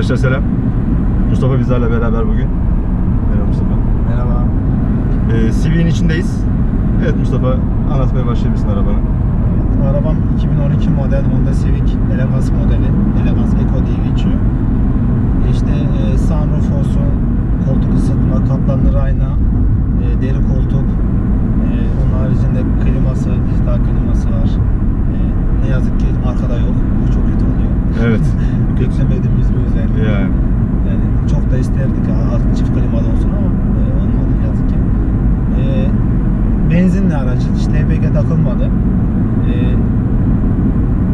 Arkadaşlar selam. Mustafa bizlerle beraber bugün. Merhaba Mustafa. Merhaba. Ee, CV'nin içindeyiz. Evet Mustafa anlatmaya başlayabilirsin arabanı. Arabam 2012 model Honda Civic Elegance modeli. Elegance Eco diye geçiyor. İşte e, sunroof olsun, koltuk ısıtma, katlanır ayna, e, deri koltuk. E, onun haricinde kliması, dijital kliması var. E, ne yazık ki arkada yok. Bu çok kötü oluyor. Evet. Özellik. Yani Yani çok da isterdik ha, çift klimalı olsun ama e, olmadı yazık ki. E, benzinli aracı, işte LPG takılmadı. E,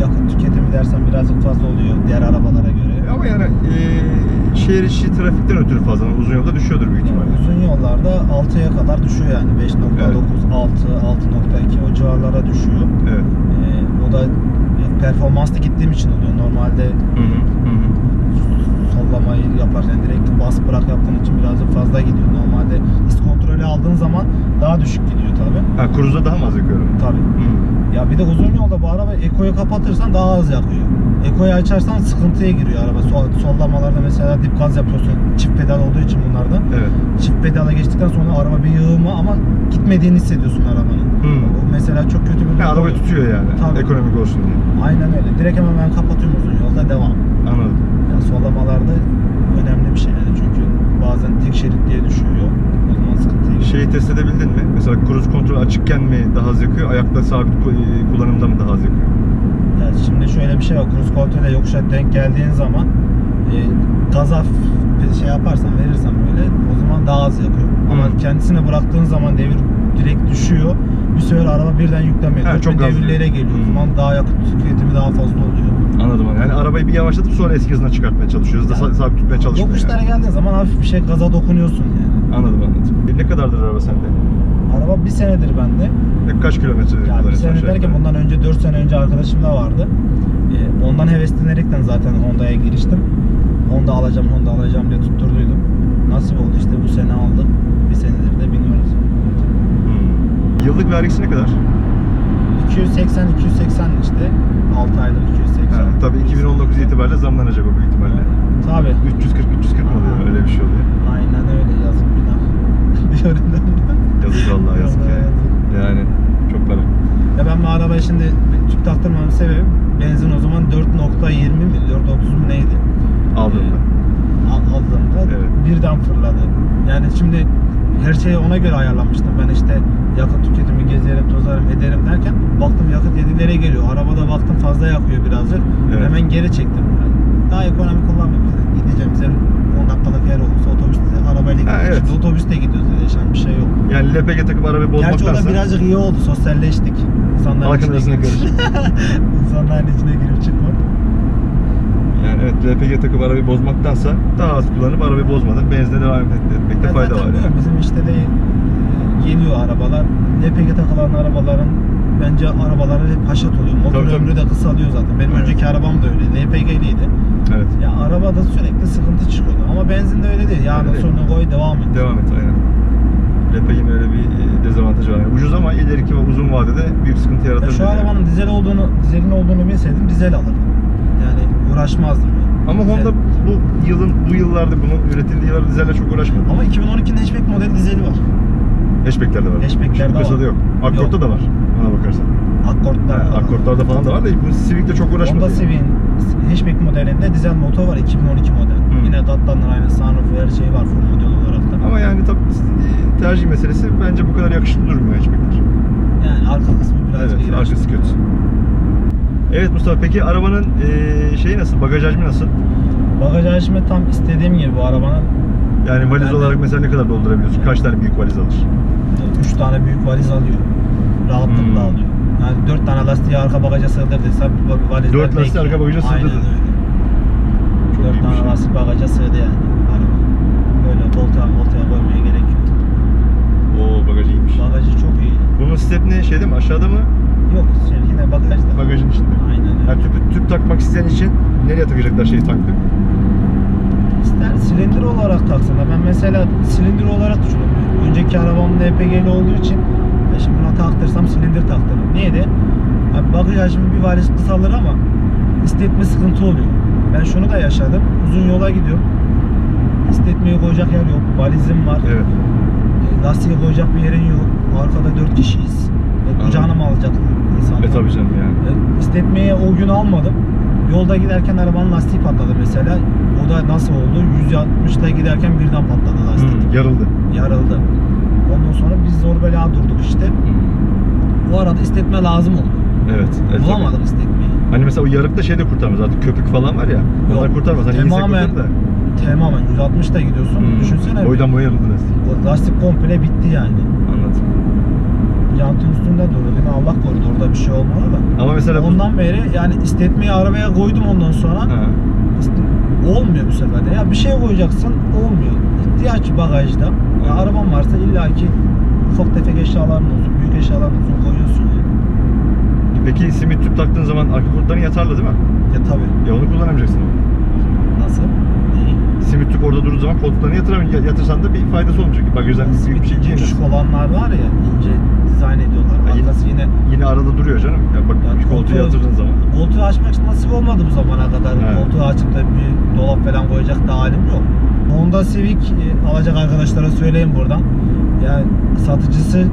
yakıt tüketimi dersen birazcık fazla oluyor diğer arabalara göre. ama yani ee, şehir içi trafikten ötürü fazla uzun yolda düşüyordur büyük Yani ihtimalle. uzun yollarda 6'ya kadar düşüyor yani 5.9, 6, 6.2 o civarlara düşüyor. Evet. E, o da e, performanslı gittiğim için oluyor. Normalde Hı hı. Hı hı. sollamayı yaparken direkt bas bırak yaptığın için birazcık fazla gidiyor. Normalde hız kontrolü aldığın zaman daha düşük gidiyor tabi. Ha cruise'da daha mı az yakıyorum? Tabi. Hı. Ya bir de uzun yolda bu araba Eko'yu kapatırsan daha az yakıyor. Eko'yu açarsan sıkıntıya giriyor araba. Sol, sollamalarda mesela dip gaz yapıyorsun. Çift pedal olduğu için bunlarda. Evet. Çift pedala geçtikten sonra araba bir yığılma ama gitmediğini hissediyorsun arabanın. O mesela çok kötü bir durum arabayı oluyor. tutuyor yani. Tabii. Ekonomik olsun diye. Aynen öyle. Direkt hemen ben kapatıyorum uzun yolda devam. Anladım. Yani sollamalarda önemli bir şey yani çünkü bazen tek şerit diye düşüyor yol. O zaman sıkıntıya giriyor. Şeyi test edebildin mi? Mesela cruise kontrol açıkken mi daha az yakıyor? Ayakta sabit ku- kullanımda mı daha az yakıyor? Yani şimdi şöyle bir şey var. Cruise kontrole yokuşa denk geldiğin zaman e, gaza f- şey yaparsan verirsen böyle o zaman daha az yakıyor. Ama Hı. kendisine bıraktığın zaman devir direkt düşüyor. Bir sefer araba birden Ha, yapıyor. çok devirlere geliyor. O zaman daha yakıt tüketimi daha fazla oluyor. Anladım. Yani arabayı bir yavaşlatıp sonra eski hızına çıkartmaya çalışıyoruz. Da Yani sa- sabit tutmaya çalışmıyor. Yokuşlara yani. geldiğin zaman hafif bir şey gaza dokunuyorsun yani. Anladım anladım. E, ne kadardır araba sende? Araba bir senedir bende. E, kaç kilometre Yani bir sene derken bundan önce 4 sene önce arkadaşım da vardı. Ee, ondan heveslenerekten zaten Honda'ya giriştim. Honda alacağım, Honda alacağım diye tutturduydum. Nasip oldu işte bu sene aldık. Bir senedir de biniyoruz. Yıllık vergisi ne kadar? 280 280 işte 6 aylık 280. Ha, tabii 2019 itibariyle zamlanacak o büyük ihtimalle. Tabii. 340 340 mı oluyor? Öyle bir şey oluyor. Aynen öyle yazık günah. Diyorum ben. Yazık vallahi yazık Vallahi yani. Yani çok para. Ya ben bu arabaya şimdi tüp taktırmamın sebebi benzin o zaman 4.20 mi 4.30 mu neydi? Aldığında. Al- aldığımda Evet. birden fırladı. Yani şimdi her şeyi ona göre ayarlamıştım. Ben işte yakıt tüketimi gezerim, tozarım, ederim derken baktım yakıt 7'lere geliyor. Arabada baktım fazla yakıyor birazcık. Evet. Hemen geri çektim. Daha ekonomik kullanmıyorum. Mesela Gideceğimiz yer 10 dakikalık yer olursa otobüste arabayla gidiyoruz. evet. Şimdi otobüste gidiyoruz. Değişen bir şey yok. Yani LPG takıp arabayı Gerçi o bozmaktansa da birazcık iyi oldu. Sosyalleştik. İnsanların halkın içine girip. İnsanların içine girip çıkmak. Yani evet LPG takıp arabayı bozmaktansa daha az kullanıp arabayı bozmadan benzine devam et- etmekte Ya fayda var. Yani. Bizim işte de e, geliyor arabalar. LPG takılan arabaların bence arabaları hep haşat oluyor. Motor Tabii, tabii. ömrü de kısalıyor zaten. Benim Evet. önceki arabam da öyle. LPG'liydi. Evet. Ya arabada sürekli sıkıntı çıkıyordu. Ama benzinde öyle değil. Yarın değil. sonra koy devam et. Devam et aynen. LPG'nin öyle bir e, dezavantajı var. Yani ucuz ama ileriki ve uzun vadede büyük sıkıntı Ya yaratabilir. şu arabanın dizel olduğunu, dizelin olduğunu bilseydim dizel alırdım. Yani uğraşmazdım. yani. Ama Honda bu yılın bu yıllarda bunun üretildiği yıllarda dizelle çok uğraşmadı. Ama 2012'nin hatchback model dizeli var. Hatchback'lerde var. Hatchback'lerde kasada var. yok. Accord'da Yok. da var. Ona bakarsan. Accord'da. Ha, Accord'larda falan da var da bu Civic'le çok uğraşmadı. Honda Civic'in hatchback modelinde dizel motor var 2012 model. Hı. Yine katlanır aynı sunroof her şey var full model olarak da. Ama yani tabii tercih meselesi bence bu kadar yakışıklı durmuyor hatchback'ler. Yani arka kısmı biraz Evet, arkası kötü. Evet Mustafa peki arabanın e, şeyi nasıl? Bagaj hacmi nasıl? Bagaj hacmi tam istediğim gibi bu arabanın. Yani valiz Yani- olarak mesela ne kadar doldurabiliyorsun? Kaç tane büyük valiz alır? 3 tane büyük valiz alıyor. Rahatlıkla Hmm. alıyor. Yani 4 tane lastiği arka bagaja sığdırdıysa va- valizler Dört lastiği bekliyor. arka bagaja Aynen sığdırdın. öyle. Çok 4 büyük bir tane şey. lastik bagaja sığdı yani. Araba. Böyle voltaya voltaya koymaya gerek yok. Oo bagaj iyiymiş. Bagajı çok iyi. Bunun stepni şeyde mi? Aşağıda mı? Yok şey yine bagajda. Bagajın içinde. Aynen öyle. Yani tüp, takmak isteyen için nereye takacaklar şeyi tankı? İster silindir olarak taksana. Ben mesela silindir olarak düşünüyorum. Önceki arabam LPG'li olduğu için e şimdi buna taktırsam silindir taktırırım. Niye de? Abi bagaj hacmi bir valiz kısalır ama istetme sıkıntı oluyor. ben şunu da yaşadım. Uzun yola gidiyorum. İstetmeye koyacak yer yok. Valizim var. Evet. E, Lastiğe koyacak bir yerin yok. Arkada dört kişiyiz. E, kucağına mı alacak insanlar? E tabii canım yani. E, İstetmeye o gün almadım. Yolda giderken arabanın lastiği patladı mesela. O da nasıl oldu? 160'la giderken birden patladı lastik. Hı, yarıldı. Yarıldı. Ondan sonra biz zor bela durduk işte. O arada istetme lazım oldu. Evet. e, tabii. Bulamadım istetmeyi. Hani mesela o yarıkta şey de kurtarmaz artık köpük falan var ya. Onlar kurtarmaz. Hani tamamen- da. Tamamen 160'da gidiyorsun. Hmm. Düşünsene. Boydan boya yarıldı lastik. O lastik komple bitti yani. Anladım. Jantın üstünde durdu. Yine Allah korudu orada bir şey olmadı da. Ama mesela bu... Ondan beri yani istetmeyi arabaya koydum ondan sonra. Ha. Olmuyor bu sefer de. Ya bir şey koyacaksın olmuyor. İhtiyaç bagajda. Ya araban varsa illaki ufak tefek eşyaların olsun, büyük eşyaların olsun koyuyorsun yani. Peki simit tüp taktığın zaman arka koltukların yatarlı değil mi? Ya tabii. Ya onu kullanamayacaksın. Nasıl? Neyi? Simit tüp orada durduğu zaman koltuklarını yatıramıyorsun. Yatırsan da bir faydası olmayacak. Bagajdan büyük bir şey değil. küçük olanlar var ya ince dizayn ediyorlar. Ha, yine- Arkası yine Yine arada duruyor canım. Ya bak Ya bir koltuğu koltuğu- yatırdığın zaman. koltuğu açmak için nasip olmadı bu zamana kadar. Evet. Koltuğu açıp da bir dolap falan koyacak da halim yok. Honda Civic e, alacak arkadaşlara söyleyeyim buradan. Yani satıcısı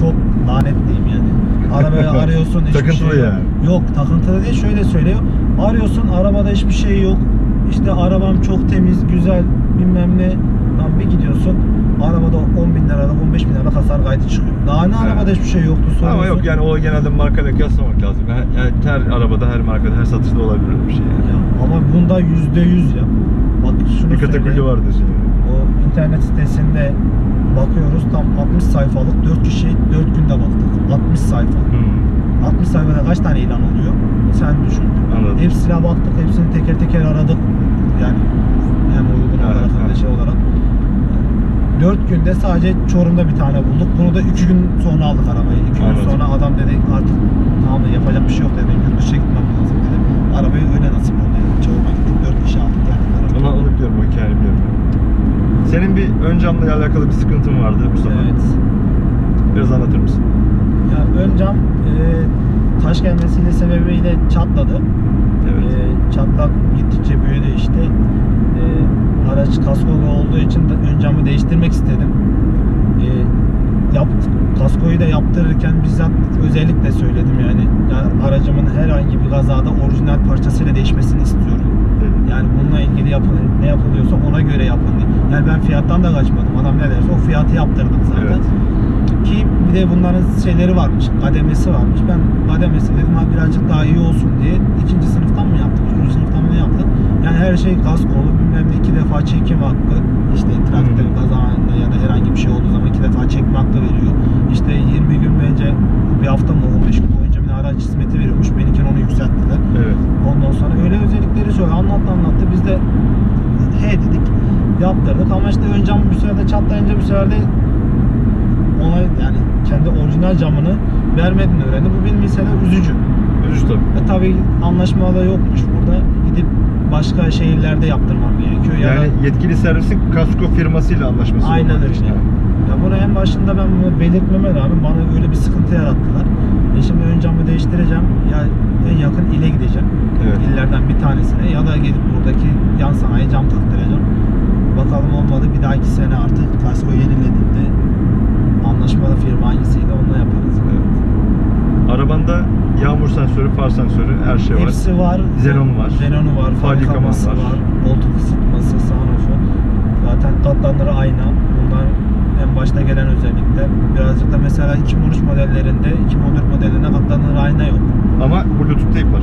çok lanet diyeyim yani. Arabayı arıyorsun hiçbir Takıntılı şey yok. yani. Yok takıntılı değil şöyle söylüyor. Arıyorsun arabada hiçbir şey yok. İşte arabam çok temiz, güzel bilmem ne. Lan bir gidiyorsun arabada 10 bin liralık 15 bin liralık hasar kaydı çıkıyor. Daha ne Evet. arabada hiçbir şey yoktu soruyorsun. Ama yok yani o genelde markayla kıyaslamak lazım. Yani her arabada, her markada, her satışta olabilir bir şey yani. Ya, ama bunda yüzde yüz ya. Bak şunu Bir kategori vardır şimdi. O internet sitesinde bakıyoruz tam 60 sayfalık 4 kişi 4 günde baktık. 60 sayfa. Hmm. 60 sayfada kaç tane ilan oluyor? Sen düşün. Anladım. Hepsine baktık, hepsini teker teker aradık. Yani hem uygun Evet, olarak hem de evet. şey olarak. 4 günde sadece Çorum'da bir tane bulduk. Bunu da 2 gün sonra aldık arabayı. 2 gün Anladım. sonra adam dedi artık tamam yapacak bir şey yok dedi. Yurt dışına gitmem lazım dedi. Arabayı öyle nasip oldu yani. Çorum'a gittik 4 kişi aldık yani. arabayı. Ama onu biliyorum, o hikayeyi biliyorum. Senin bir ön camla alakalı bir sıkıntın vardı Mustafa. Evet. Biraz anlatır mısın? Ya ön cam e, taş gelmesiyle sebebiyle çatladı. Evet. E, çatlak gittikçe büyüdü işte. E, araç kaskolu olduğu için de ön camı değiştirmek istedim. E, yap, kaskoyu da yaptırırken bizzat özellikle söyledim yani. yani aracımın herhangi bir kazada orijinal parçasıyla değişmesini istiyorum. Yani bununla ilgili yapın, ne yapılıyorsa ona göre yapın diye. Yani ben fiyattan da kaçmadım. Adam ne derse o fiyatı yaptırdım zaten. Evet. Ki bir de bunların şeyleri varmış, kademesi varmış. Ben kademesi dedim ha birazcık daha iyi olsun diye ikinci sınıftan mı yaptık, üçüncü sınıftan mı ne yaptık? Yani her şey kaskolu, bilmem ne iki defa çekim hakkı. İşte trafikte bir kaza anında ya da herhangi bir şey olduğu zaman iki defa çekme hakkı veriyor. İşte 20 gün önce, bir hafta mı 15 gün boyunca bir araç hizmeti veriyormuş. Benimkini onu yükselttiler. Evet. Ondan sonra öyle özellikleri söyle anlattı anlattı. Biz de he dedik yaptırdık ama işte ön cam bir sefer de çatlayınca bir sefer de ona yani kendi orijinal camını vermediğini öğrendi. Bu benim mesela üzücü. Üzücü tabii. E tabi anlaşmada yokmuş burada gidip başka şehirlerde yaptırmam gerekiyor. ya Yani da- yetkili servisin kasko firmasıyla anlaşması Aynen öyle. işte. Ya bunu en başında ben bunu belirtmeme rağmen bana öyle bir sıkıntı yarattılar. E şimdi ön camı değiştireceğim. Ya en yakın ile gideceğim. Evet. İllerden bir tanesine ya da gelip buradaki yan sanayi cam taktıracağım. Bakalım olmadı bir dahaki sene artık kasko yenilediğinde anlaşmalı firma hangisiydi onunla yaparız. Evet. Arabanda yağmur sensörü, far sensörü her şey var. Hepsi var. Xenon var. Xenonu var. Far yıkaması var. Koltuk ısıtması, sunroofu. Zaten katlanları ayna. Bunlar en başta gelen özellikler. Birazcık da mesela 2013 modellerinde, 2014 modellerinde katlanır ayna yok. Ama Bluetooth tape var.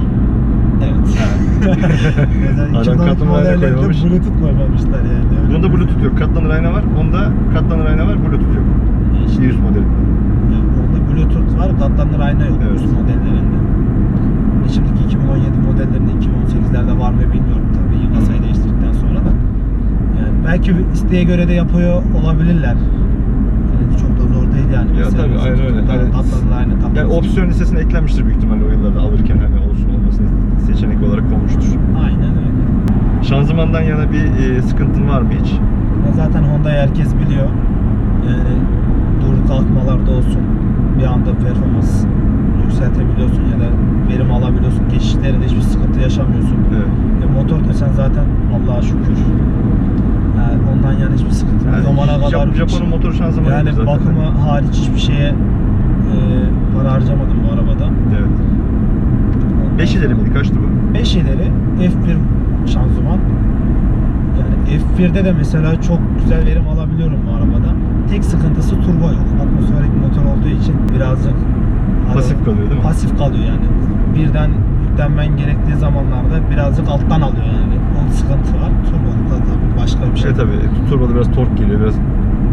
Evet. mesela Adam 2013 katlanır ayna modellerinde koymamış. Bluetooth koymamışlar yani. Öyle Bunda Bluetooth yok. Katlanır ayna var. Onda katlanır ayna var, Bluetooth yok. İşte, 100 modelinde. Var, katlanır ayna yok Evet. üst modellerinde. E Şimdiki 2017 modellerinde, 2018'lerde var mı bilmiyorum tabii. Kasayı değiştirdikten sonra da. Yani belki isteğe göre de yapıyor olabilirler. Yani çok da zor değil yani. Ya tabii, aynen öyle. Yani- Katlanır ayna takması. Yani opsiyon listesine eklenmiştir büyük ihtimalle o yıllarda alırken hani olsun olmasını seçenek olarak konmuştur. Aynen öyle. Şanzımandan yana bir e, sıkıntın var mı hiç? Ya zaten Honda'yı herkes biliyor. Yani dur kalkmalarda olsun bir anda performans yükseltebiliyorsun ya da verim alabiliyorsun. Geçişlerinde hiçbir sıkıntı yaşamıyorsun. Evet. E, motor da sen zaten Allah'a şükür yani ondan yani hiçbir sıkıntı yok. Yani zamana kadar Jap Japon'un motor şanzımanı yani zaten. bakımı hariç hiçbir şeye e, para harcamadım bu arabada. Evet. 5 ileri miydi? Kaçtı bu? 5 ileri F1 şanzıman. Yani F1'de de mesela çok güzel verim alabiliyorum bu arabada. Tek sıkıntısı turbo yok. Atmosferik motor kalıyor değil mi? Pasif kalıyor yani. Birden yüklenmen gerektiği zamanlarda birazcık alttan alıyor yani. O sıkıntı var. Turbo'da tabii başka bir şey. Şey tabii turboda biraz tork geliyor, biraz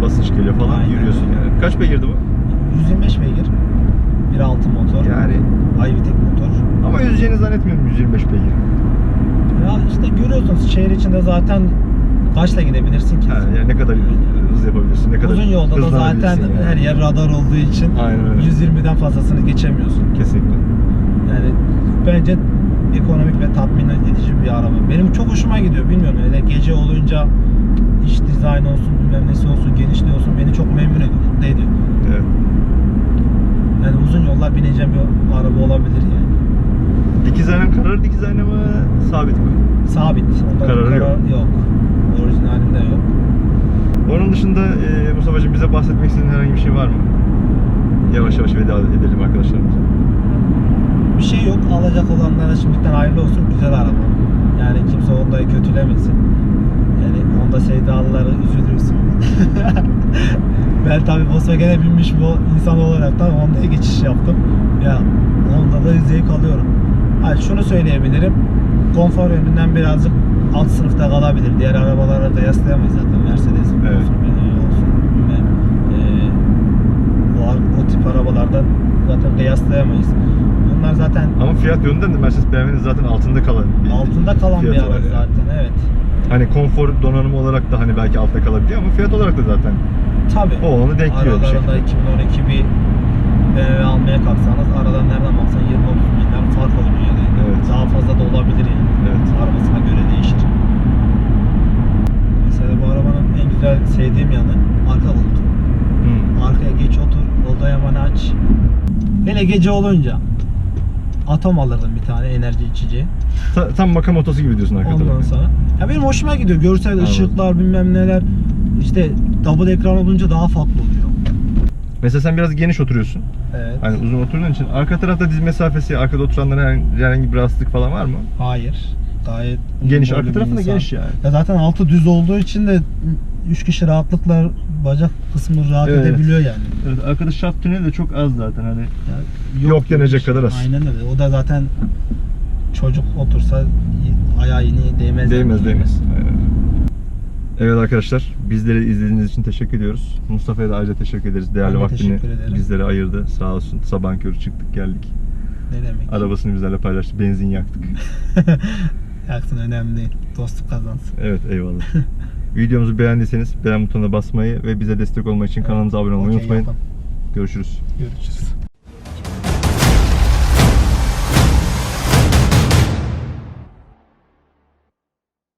basınç geliyor falan Aynen yürüyorsun yani. Kaç beygirdi bu? 125 beygir. 1.6 motor. Yani Ivitek motor. ama yüzeceğini zannetmiyorum 125 beygir. Ya işte görüyorsunuz şehir içinde zaten kaçla gidebilirsin ki? Ha, yani ne kadar hız yapabilirsin, ne kadar Uzun yolda da zaten yani. her yer radar olduğu için Aynen öyle. 120'den fazlasını geçemiyorsun. Kesinlikle. Yani bence ekonomik ve tatmin edici bir araba. Benim çok hoşuma gidiyor. Bilmiyorum öyle gece olunca iç dizayn olsun, bilmem nesi olsun, genişliği olsun beni çok memnun ediyor, mutlu ediyor. Evet. Yani uzun yollar bineceğim bir araba olabilir yani. Dikiz ayna karar dikiz ayna mı sabit mi? Sabit. Onda Kararı karar yok. yok. Orijinalinde yok. Onun dışında e, Mustafa'cığım bize bahsetmek istediğin herhangi bir şey var mı? Yavaş yavaş veda edelim arkadaşlarımıza. Bir şey yok. Alacak olanlara şimdiden hayırlı olsun. Güzel araba. Yani kimse Honda'yı kötülemesin. Yani Honda sevdalıları üzülürsün. ben tabii Volkswagen'e binmiş bu insan olarak da Honda'ya geçiş yaptım. Ya Honda'da zevk alıyorum. Ha, şunu söyleyebilirim. Konfor yönünden birazcık alt sınıfta kalabilir. Diğer arabalara kıyaslayamayız zaten. Mercedes Evet. olsun, BMW olsun. bilmem, eee, o tip arabalardan zaten kıyaslayamayız. Bunlar zaten Ama fiyat yönünden de Mercedes BMW'nin zaten altında kalan bir altında kalan bir fiyatı var araç yani. zaten evet. Hani konfor donanımı olarak da hani belki altta kalabiliyor ama fiyat olarak da zaten Tabii. o onu denkliyor bir Aralarında şekilde. 2012 bir BMW almaya kalksanız aradan nereden baksan 20-30 milyar fark oynuyor yani. Evet. Daha fazla da olabilir yani. Evet. Arabasına göre değişir. Mesela bu arabanın en güzel sevdiğim yanı arka koltuğu. Hmm. Arkaya geç otur, oda yamanı aç. Hele gece olunca atom alırdım bir tane enerji içeceği. Ta- tam makam otosu gibi diyorsun arka Ondan sonra. Ya benim hoşuma gidiyor. Görsel Anladım. ışıklar bilmem neler. İşte double ekran olunca daha farklı oluyor. Mesela sen biraz geniş oturuyorsun. Evet. Hani uzun oturduğun için arka tarafta diz mesafesi, arkada oturanlara herhangi, herhangi bir rahatsızlık falan var mı? Hayır. Gayet Geniş, arka tarafı da geniş yani. Ya zaten altı düz olduğu için de 3 kişi rahatlıkla bacak kısmı rahat Evet. edebiliyor yani. Evet, arkada şaft tüneli de çok az zaten hani. Yani Yok denecek kadar az. Aynen öyle. O da zaten çocuk otursa ayağı yeni değmez. Değmez yani. değmez. Evet arkadaşlar, bizleri izlediğiniz için teşekkür ediyoruz. Mustafa'ya da ayrıca teşekkür ederiz. Değerli Ben de vaktini teşekkür ederim. bizlere ayırdı. Sağ olsun. Sabahın körü çıktık geldik. Ne demek? Arabasını bizlerle paylaştı. Benzin yaktık. Yaksın önemli değil. Dostluk kazansın. Evet eyvallah. Videomuzu beğendiyseniz beğen butonuna basmayı ve bize destek olmak için kanalımıza abone olmayı Okey, unutmayın. yapın. Görüşürüz. Görüşürüz.